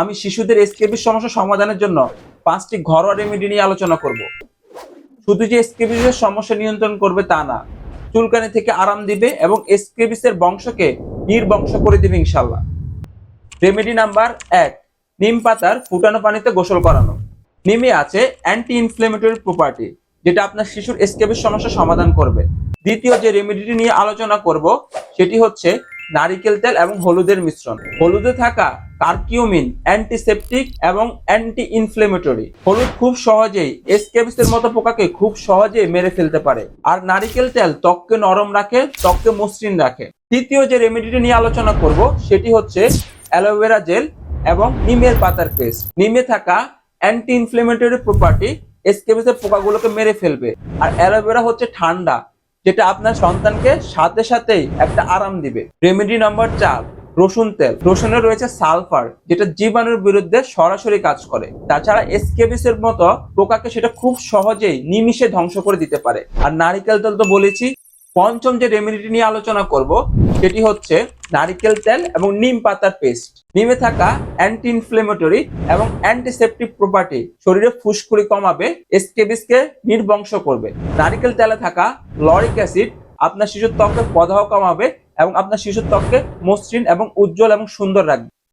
আমি শিশুদের এসকেবির সমস্যা সমাধানের জন্য পাঁচটি ঘরোয়া রেমেডি নিয়ে আলোচনা করব। শুধু যে এসকেবিসের সমস্যা নিয়ন্ত্রণ করবে তা না, চুলকানি থেকে আরাম দিবে এবং এসকেবিসের বংশকে নির্বংশ করে দিবে ইনশাল্লাহ রেমেডি নাম্বার এক, নিম পাতার ফুটানো পানিতে গোসল করানো। নিমে আছে অ্যান্টি ইনফ্লেমেটরি প্রপার্টি যেটা আপনার শিশুর এসকেবির সমস্যা সমাধান করবে। দ্বিতীয় যে রেমেডিটি নিয়ে আলোচনা করব, সেটি হচ্ছে নারিকেল তেল এবং হলুদের মিশ্রণ। হলুদে থাকা কার্কিউমিন অ্যান্টিসেপটিক এবং অ্যান্টি ইনফ্লেমেটরি হলুদ খুব সহজেই এসকেবিসের মতো পোকাকে খুব সহজেই মেরে ফেলতে পারে। আর নারিকেল তেল ত্বককে নরম রাখে, ত্বককে মসৃণ রাখে। তৃতীয় যে রেমেডিটি নিয়ে আলোচনা করব, সেটি হচ্ছে অ্যালোভেরা জেল এবং নিমের পাতার পেস্ট। নিমে থাকা অ্যান্টি ইনফ্লেমেটরি প্রপার্টি এসকেবিসের পোকাগুলোকে মেরে ফেলবে। আর অ্যালোভেরা হচ্ছে ঠান্ডা, যেটা আপনার সন্তানকে সাথে সাথেই একটা আরাম দিবে। রেমেডি নাম্বার চার রসুন তেল। রসুনে রয়েছে সালফার, যেটা জীবাণুর বিরুদ্ধে সরাসরি কাজ করে। তাছাড়া এসকেবিসের মতো পোকাকে সেটা খুব সহজেই নিমিষে ধ্বংস করে দিতে পারে। আর নারিকেল তেল তো বলেছি, পঞ্চম যে রেমেডিটি নিয়ে আলোচনা করব, সেটি হচ্ছে নারিকেল তেল এবং নিম পাতার পেস্ট নিমে থাকা অ্যান্টি ইনফ্লেমেটরি এবং অ্যান্টিসেপটিক প্রপার্টি শরীরে ফুসকুড়ি কমাবে এসকেবিসকে নির্বংশ করবে। নারিকেল তেলে থাকা লরিক অ্যাসিড আপনার শিশুর ত্বকের প্রদাহ কমাবে এবং আপনার শিশুর ত্বককে মসৃণ এবং উজ্জ্বল এবং সুন্দর রাখবে।